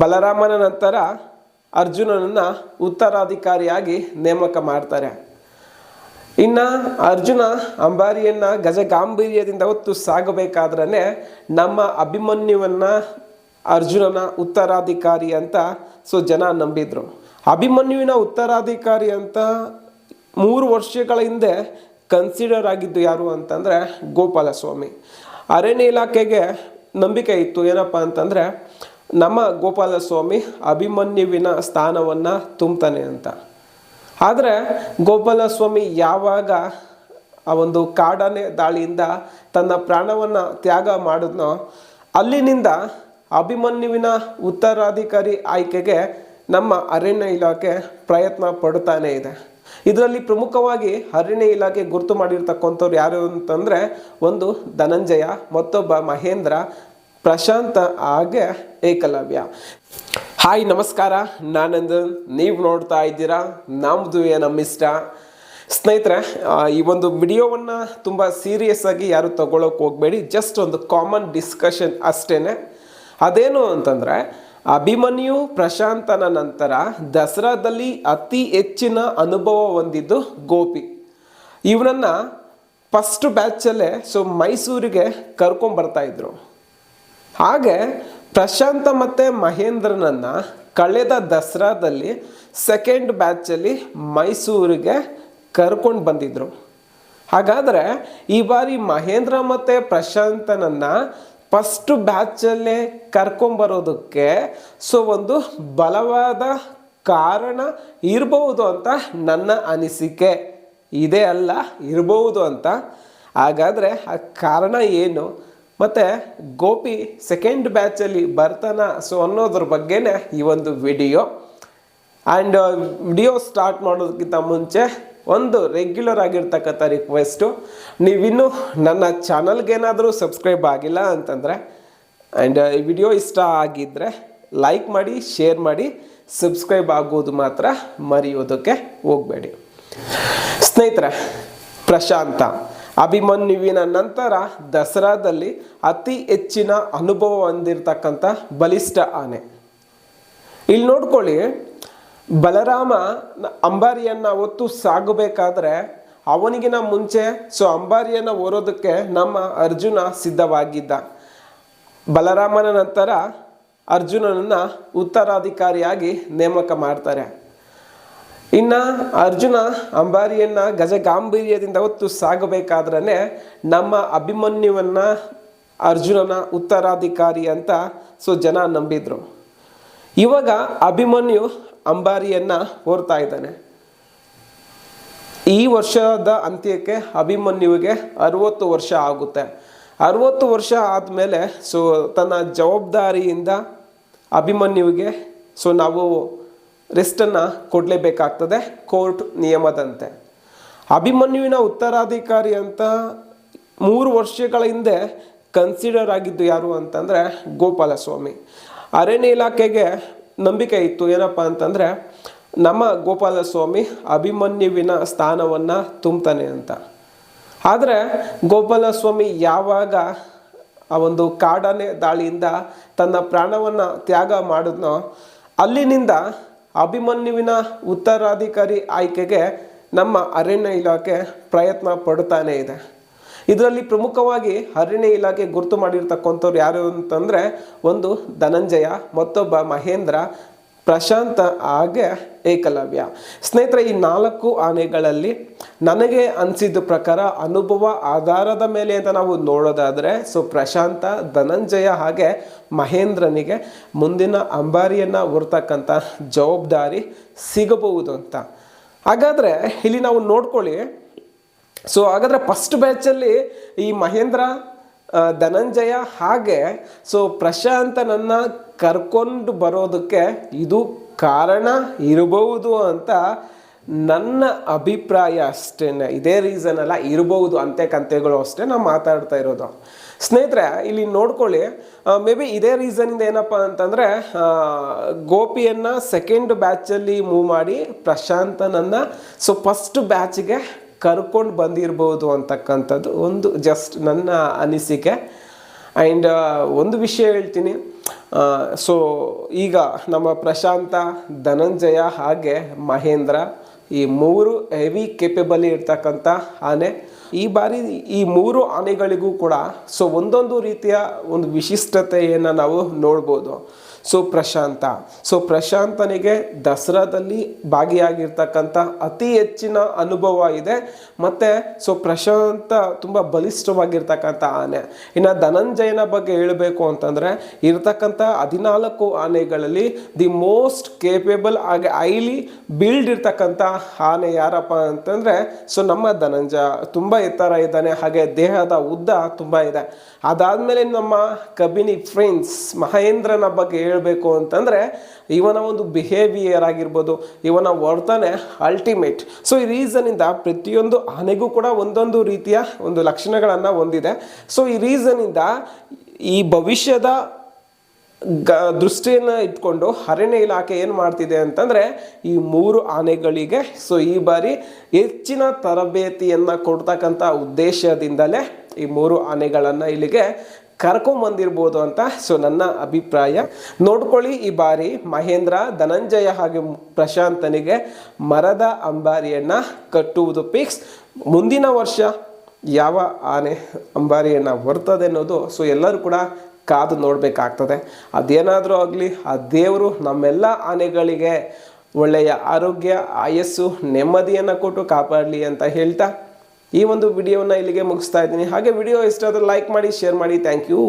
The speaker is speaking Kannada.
ಬಲರಾಮನ ನಂತರ ಅರ್ಜುನನನ್ನು ಉತ್ತರಾಧಿಕಾರಿಯಾಗಿ ನೇಮಕ ಮಾಡ್ತಾರೆ. ಇನ್ನ ಅರ್ಜುನ ಅಂಬಾರಿಯನ್ನ ಗಜಗಾಂಭೀರ್ಯದಿಂದ ಹೊತ್ತು ಸಾಗಬೇಕಾದ್ರೆ ನಮ್ಮ ಅಭಿಮನ್ಯುವನ್ನು ಅರ್ಜುನನ ಉತ್ತರಾಧಿಕಾರಿ ಅಂತ ಸೊ ಜನ ನಂಬಿದ್ರು. ಅಭಿಮನ್ಯುವಿನ ಉತ್ತರಾಧಿಕಾರಿ ಅಂತ ಮೂರು ವರ್ಷಗಳ ಹಿಂದೆ ಕನ್ಸಿಡರ್ ಆಗಿದ್ದು ಯಾರು ಅಂತಂದ್ರೆ ಗೋಪಾಲಸ್ವಾಮಿ. ಅರಣ್ಯ ಇಲಾಖೆಗೆ ನಂಬಿಕೆ ಇತ್ತು ಏನಪ್ಪ ಅಂತಂದ್ರೆ ನಮ್ಮ ಗೋಪಾಲಸ್ವಾಮಿ ಅಭಿಮನ್ಯುವಿನ ಸ್ಥಾನವನ್ನು ತುಂಬ್ತಾನೆ ಅಂತ. ಆದರೆ ಗೋಪಾಲಸ್ವಾಮಿ ಯಾವಾಗ ಆ ಒಂದು ಕಾಡನೆ ದಾಳಿಯಿಂದ ತನ್ನ ಪ್ರಾಣವನ್ನು ತ್ಯಾಗ ಮಾಡಿದ್ನೋ, ಅಲ್ಲಿನಿಂದ ಅಭಿಮನ್ಯುವಿನ ಉತ್ತರಾಧಿಕಾರಿ ಆಯ್ಕೆಗೆ ನಮ್ಮ ಅರಣ್ಯ ಇಲಾಖೆ ಪ್ರಯತ್ನ ಪಡುತ್ತಾನೆ ಇದೆ. ಇದರಲ್ಲಿ ಪ್ರಮುಖವಾಗಿ ಅರಣ್ಯ ಇಲಾಖೆ ಗುರುತು ಮಾಡಿರ್ತಕ್ಕಂಥವ್ರು ಯಾರು ಅಂತಂದರೆ ಒಂದು ಧನಂಜಯ, ಮತ್ತೊಬ್ಬ ಮಹೇಂದ್ರ ಪ್ರಶಾಂತ ಹಾಗೆ ಏಕಲವ್ಯ. ಹಾಯ್, ನಮಸ್ಕಾರ. ನಾನಂದನ್ ನೀವು ನೋಡ್ತಾ ಇದ್ದೀರಾ ನಮ್ಮದು ನಮ್ಮಿಷ್ಟ ಸ್ನೇಹಿತರೆ ಈ ಒಂದು ವಿಡಿಯೋವನ್ನು ತುಂಬ ಸೀರಿಯಸ್ ಆಗಿ ಯಾರು ತಗೊಳ್ಳೋಕೆ ಹೋಗಬೇಡಿ. ಜಸ್ಟ್ ಒಂದು ಕಾಮನ್ ಡಿಸ್ಕಷನ್ ಅಷ್ಟೇನೆ. ಅದೇನು ಅಂತಂದರೆ, ಅಭಿಮನ್ಯು ಪ್ರಶಾಂತನ ನಂತರ ದಸರಾದಲ್ಲಿ ಅತಿ ಹೆಚ್ಚಿನ ಅನುಭವ ಹೊಂದಿದ್ದು ಗೋಪಿ. ಇವನನ್ನು ಫಸ್ಟ್ ಬ್ಯಾಚಲ್ಲೇ ಸೊ ಮೈಸೂರಿಗೆ ಕರ್ಕೊಂಬರ್ತಾ ಇದ್ರು. ಹಾಗೆ ಪ್ರಶಾಂತ ಮತ್ತು ಮಹೇಂದ್ರನನ್ನು ಕಳೆದ ದಸರಾದಲ್ಲಿ ಸೆಕೆಂಡ್ ಬ್ಯಾಚಲ್ಲಿ ಮೈಸೂರಿಗೆ ಕರ್ಕೊಂಡು ಬಂದಿದ್ದರು ಹಾಗಾದರೆ ಈ ಬಾರಿ ಮಹೇಂದ್ರ ಮತ್ತು ಪ್ರಶಾಂತನನ್ನು ಫಸ್ಟ್ ಬ್ಯಾಚಲ್ಲೇ ಕರ್ಕೊಂಬರೋದಕ್ಕೆ ಸೊ ಒಂದು ಬಲವಾದ ಕಾರಣ ಇರಬಹುದು ಅಂತ ನನ್ನ ಅನಿಸಿಕೆ. ಇದೇ ಅಲ್ಲ, ಇರಬಹುದು ಅಂತ. ಹಾಗಾದರೆ ಆ ಕಾರಣ ಏನು? ಮತ್ತು ಗೋಪಿ ಸೆಕೆಂಡ್ ಬ್ಯಾಚಲ್ಲಿ ಬರ್ತಾನ? ಸೊ ಅನ್ನೋದ್ರ ಬಗ್ಗೆನೇ ಈ ಒಂದು ವಿಡಿಯೋ ಆ್ಯಂಡ್ ವಿಡಿಯೋ ಸ್ಟಾರ್ಟ್ ಮಾಡೋದಕ್ಕಿಂತ ಮುಂಚೆ ಒಂದು ರೆಗ್ಯುಲರ್ ಆಗಿರ್ತಕ್ಕಂಥ ರಿಕ್ವೆಸ್ಟು ನೀವಿನ್ನೂ ನನ್ನ ಚಾನಲ್ಗೇನಾದರೂ ಸಬ್ಸ್ಕ್ರೈಬ್ ಆಗಿಲ್ಲ ಅಂತಂದರೆ ಆ್ಯಂಡ್ ಈ ವಿಡಿಯೋ ಇಷ್ಟ ಆಗಿದ್ದರೆ ಲೈಕ್ ಮಾಡಿ ಶೇರ್ ಮಾಡಿ ಸಬ್ಸ್ಕ್ರೈಬ್ ಆಗೋದು ಮಾತ್ರ ಮರೆಯೋದಕ್ಕೆ ಹೋಗಬೇಡಿ. ಸ್ನೇಹಿತರೆ, ಪ್ರಶಾಂತ. ಅಭಿಮನ್ಯುವಿನ ನಂತರ ದಸರಾದಲ್ಲಿ ಅತಿ ಹೆಚ್ಚಿನ ಅನುಭವ ಹೊಂದಿರತಕ್ಕಂಥ ಬಲಿಷ್ಠ ಆನೆ. ಇಲ್ಲಿ ನೋಡ್ಕೊಳ್ಳಿ, ಬಲರಾಮ ಅಂಬಾರಿಯನ್ನ ಹೊತ್ತು ಸಾಗಬೇಕಾದ್ರೆ ಅವನಿಗಿನ ಮುಂಚೆ ಸೊ ಅಂಬಾರಿಯನ್ನ ಓರೋದಕ್ಕೆ ನಮ್ಮ ಅರ್ಜುನ ಸಿದ್ಧವಾಗಿದ್ದ. ಬಲರಾಮನ ನಂತರ ಅರ್ಜುನನನ್ನ ಉತ್ತರಾಧಿಕಾರಿಯಾಗಿ ನೇಮಕ ಮಾಡ್ತಾರೆ. ಇನ್ನ ಅರ್ಜುನ ಅಂಬಾರಿಯನ್ನ ಗಜಗಾಂಭೀರ್ಯದಿಂದ ಹೊತ್ತು ಸಾಗಬೇಕಾದ್ರೆ ನಮ್ಮ ಅಭಿಮನ್ಯುವನ್ನ ಅರ್ಜುನನ ಉತ್ತರಾಧಿಕಾರಿ ಅಂತ ಸೊ ಜನ ನಂಬಿದ್ರು. ಇವಾಗ ಅಭಿಮನ್ಯು ಅಂಬಾರಿಯನ್ನ ಓರ್ತಾ ಇದ್ದಾನೆ. ಈ ವರ್ಷದ ಅಂತ್ಯಕ್ಕೆ ಅಭಿಮನ್ಯುವಿಗೆ ಅರವತ್ತು ವರ್ಷ ಆಗುತ್ತೆ. ಅರವತ್ತು ವರ್ಷ ಆದಮೇಲೆ ಸೊ ತನ್ನ ಜವಾಬ್ದಾರಿಯಿಂದ ಅಭಿಮನ್ಯುವಿಗೆ ಸೊ ನಾವು ರೆಸ್ಟನ್ನು ಕೊಡಲೇಬೇಕಾಗ್ತದೆ ಕೋರ್ಟ್ ನಿಯಮದಂತೆ. ಅಭಿಮನ್ಯುವಿನ ಉತ್ತರಾಧಿಕಾರಿ ಅಂತ ಮೂರು ವರ್ಷಗಳ ಹಿಂದೆ ಕನ್ಸಿಡರ್ ಆಗಿದ್ದು ಯಾರು ಅಂತಂದರೆ ಗೋಪಾಲಸ್ವಾಮಿ. ಅರಣ್ಯ ಇಲಾಖೆಗೆ ನಂಬಿಕೆ ಇತ್ತು. ಏನಪ್ಪ ಅಂತಂದರೆ ನಮ್ಮ ಗೋಪಾಲಸ್ವಾಮಿ ಅಭಿಮನ್ಯುವಿನ ಸ್ಥಾನವನ್ನು ತುಂಬ್ತಾನೆ ಅಂತ. ಆದರೆ ಗೋಪಾಲಸ್ವಾಮಿ ಯಾವಾಗ ಆ ಒಂದು ಕಾಡನೆ ದಾಳಿಯಿಂದ ತನ್ನ ಪ್ರಾಣವನ್ನು ತ್ಯಾಗ ಮಾಡಿದ್ನೋ ಅಲ್ಲಿನಿಂದ ಅಭಿಮನ್ಯುವಿನ ಉತ್ತರಾಧಿಕಾರಿ ಆಯ್ಕೆಗೆ ನಮ್ಮ ಅರಣ್ಯ ಇಲಾಖೆ ಪ್ರಯತ್ನ ಪಡುತ್ತಾನೆ ಇದೆ. ಇದರಲ್ಲಿ ಪ್ರಮುಖವಾಗಿ ಅರಣ್ಯ ಇಲಾಖೆ ಗುರುತು ಮಾಡಿರ್ತಕ್ಕಂಥವ್ರು ಯಾರು ಅಂತಂದರೆ ಒಂದು ಧನಂಜಯ, ಮತ್ತೊಬ್ಬ ಮಹೇಂದ್ರ ಪ್ರಶಾಂತ ಹಾಗೆ ಏಕಲವ್ಯ. ಸ್ನೇಹಿತರೆ, ಈ ನಾಲ್ಕು ಆನೆಗಳಲ್ಲಿ ನನಗೆ ಅನಿಸಿದ ಪ್ರಕಾರ ಅನುಭವ ಆಧಾರದ ಮೇಲೆ ಅಂತ ನಾವು ನೋಡೋದಾದರೆ, ಸೊ ಪ್ರಶಾಂತ, ಧನಂಜಯ ಹಾಗೆ ಮಹೇಂದ್ರನಿಗೆ ಮುಂದಿನ ಅಂಬಾರಿಯನ್ನು ಹೊರ್ತಕ್ಕಂಥ ಜವಾಬ್ದಾರಿ ಸಿಗಬಹುದು ಅಂತ. ಹಾಗಾದರೆ ಇಲ್ಲಿ ನಾವು ನೋಡ್ಕೊಳ್ಳಿ. ಸೊ ಹಾಗಾದರೆ ಫಸ್ಟ್ ಬ್ಯಾಚಲ್ಲಿ ಈ ಮಹೇಂದ್ರ ಧನಂಜಯ ಹಾಗೆ. ಸೊ ಪ್ರಶಾಂತನನ್ನ ಕರ್ಕೊಂಡು ಬರೋದಕ್ಕೆ ಇದು ಕಾರಣ ಇರಬಹುದು ಅಂತ ನನ್ನ ಅಭಿಪ್ರಾಯ ಅಷ್ಟೇ ಇದೇ ರೀಸನ್ ಅಲ್ಲ, ಇರಬಹುದು ಅಂತೆ ಕಂತೆಗಳು ಅಷ್ಟೇ ನಾವು ಮಾತಾಡ್ತಾ ಇರೋದು. ಸ್ನೇಹಿತರೆ, ಇಲ್ಲಿ ನೋಡ್ಕೊಳ್ಳಿ. ಮೇ ಬಿ ಇದೇ ರೀಸನಿಂದ ಏನಪ್ಪ ಅಂತಂದರೆ ಗೋಪಿಯನ್ನು ಸೆಕೆಂಡ್ ಬ್ಯಾಚಲ್ಲಿ ಮೂವ್ ಮಾಡಿ ಪ್ರಶಾಂತನನ್ನು ಸೊ ಫಸ್ಟ್ ಬ್ಯಾಚ್ಗೆ ಕರ್ಕೊಂಡು ಬಂದಿರ್ಬೋದು ಅಂತಕ್ಕಂಥದ್ದು ಒಂದು ಜಸ್ಟ್ ನನ್ನ ಅನಿಸಿಕೆ. ಆ್ಯಂಡ್ ಒಂದು ವಿಷಯ ಹೇಳ್ತೀನಿ. ಸೊ ಈಗ ನಮ್ಮ ಪ್ರಶಾಂತ, ಧನಂಜಯ ಹಾಗೆ ಮಹೇಂದ್ರ ಈ ಮೂರು ಹೆವಿ ಕೇಪಬಲಿ ಇರ್ತಕ್ಕಂಥ ಆನೆ. ಈ ಬಾರಿ ಈ ಮೂರು ಆನೆಗಳಿಗೂ ಕೂಡ ಸೊ ಒಂದೊಂದು ರೀತಿಯ ಒಂದು ವಿಶಿಷ್ಟತೆಯನ್ನು ನಾವು ನೋಡ್ಬೋದು. ಸೊ ಪ್ರಶಾಂತ. ಸೊ ಪ್ರಶಾಂತನಿಗೆ ದಸರಾದಲ್ಲಿ ಭಾಗಿಯಾಗಿರ್ತಕ್ಕಂಥ ಅತಿ ಹೆಚ್ಚಿನ ಅನುಭವ ಇದೆ. ಮತ್ತು ಸೊ ಪ್ರಶಾಂತ ತುಂಬ ಬಲಿಷ್ಠವಾಗಿರ್ತಕ್ಕಂಥ ಆನೆ. ಇನ್ನು ಧನಂಜಯನ ಬಗ್ಗೆ ಹೇಳಬೇಕು ಅಂತಂದರೆ ಇರ್ತಕ್ಕಂಥ ಹದಿನಾಲ್ಕು ಆನೆಗಳಲ್ಲಿ ದಿ ಮೋಸ್ಟ್ ಕೇಪೇಬಲ್ ಹಾಗೆ ಹೈಲಿ ಬಿಲ್ಡ್ ಇರ್ತಕ್ಕಂಥ ಆನೆ ಯಾರಪ್ಪ ಅಂತಂದರೆ ಸೊ ನಮ್ಮ ಧನಂಜಯ. ತುಂಬ ಎತ್ತರ ಇದ್ದಾನೆ. ಹಾಗೆ ದೇಹದ ಉದ್ದ ತುಂಬ ಇದೆ. ಅದಾದಮೇಲೆ ನಮ್ಮ ಕಬಿನಿ ಫ್ರೆಂಡ್ಸ್ ಮಹೇಂದ್ರನ ಬಗ್ಗೆ ಹೇಳಬೇಕು ಅಂತಂದರೆ, ಇವನ ಒಂದು ಬಿಹೇವಿಯರ್ ಆಗಿರ್ಬೋದು, ಇವನ ವರ್ತನೆ ಅಲ್ಟಿಮೇಟ್ ಸೊ ಈ ರೀಸನಿಂದ ಪ್ರತಿಯೊಂದು ಆನೆಗೂ ಕೂಡ ಒಂದೊಂದು ರೀತಿಯ ಒಂದು ಲಕ್ಷಣಗಳನ್ನು ಹೊಂದಿದೆ. ಸೊ ಈ ರೀಸನಿಂದ ಈ ಭವಿಷ್ಯದ ಗ, ದೃಷ್ಟಿಯನ್ನು ಇಟ್ಕೊಂಡು ಅರಣ್ಯ ಇಲಾಖೆ ಏನು ಮಾಡ್ತಿದೆ ಅಂತಂದರೆ, ಈ ಮೂರು ಆನೆಗಳಿಗೆ ಸೊ ಈ ಬಾರಿ ಹೆಚ್ಚಿನ ತರಬೇತಿಯನ್ನು ಕೊಡ್ತಕ್ಕಂಥ ಉದ್ದೇಶದಿಂದಲೇ ಈ ಮೂರು ಆನೆಗಳನ್ನು ಇಲ್ಲಿಗೆ ಕರ್ಕೊಂಬಂದಿರ್ಬೋದು ಅಂತ ಸೊ ನನ್ನ ಅಭಿಪ್ರಾಯ. ನೋಡ್ಕೊಳ್ಳಿ ಈ ಬಾರಿ ಮಹೇಂದ್ರ ಧನಂಜಯ ಹಾಗೆ ಪ್ರಶಾಂತನಿಗೆ ಮರದ ಅಂಬಾರಿಯನ್ನು ಕಟ್ಟುವುದು ಫಿಕ್ಸ್. ಮುಂದಿನ ವರ್ಷ ಯಾವ ಆನೆ ಅಂಬಾರಿಯನ್ನು ಬರ್ತದೆ ಅನ್ನೋದು ಸೊ ಎಲ್ಲರೂ ಕೂಡ ಕಾದು ನೋಡಬೇಕಾಗ್ತದೆ. ಅದೇನಾದರೂ ಆಗಲಿ, ಆ ದೇವರು ನಮ್ಮೆಲ್ಲ ಆನೆಗಳಿಗೆ ಒಳ್ಳೆಯ ಆರೋಗ್ಯ, ಆಯಸ್ಸು, ನೆಮ್ಮದಿಯನ್ನು ಕೊಟ್ಟು ಕಾಪಾಡಲಿ ಅಂತ ಹೇಳ್ತಾ ಈ ಒಂದು ವಿಡಿಯೋವನ್ನು ಇಲ್ಲಿಗೆ ಮುಗಿಸ್ತಾ ಇದ್ದೀನಿ. ಹಾಗೆ ವಿಡಿಯೋ ಇಷ್ಟ ಆದರೆ ಲೈಕ್ ಮಾಡಿ ಶೇರ್ ಮಾಡಿ. Thank you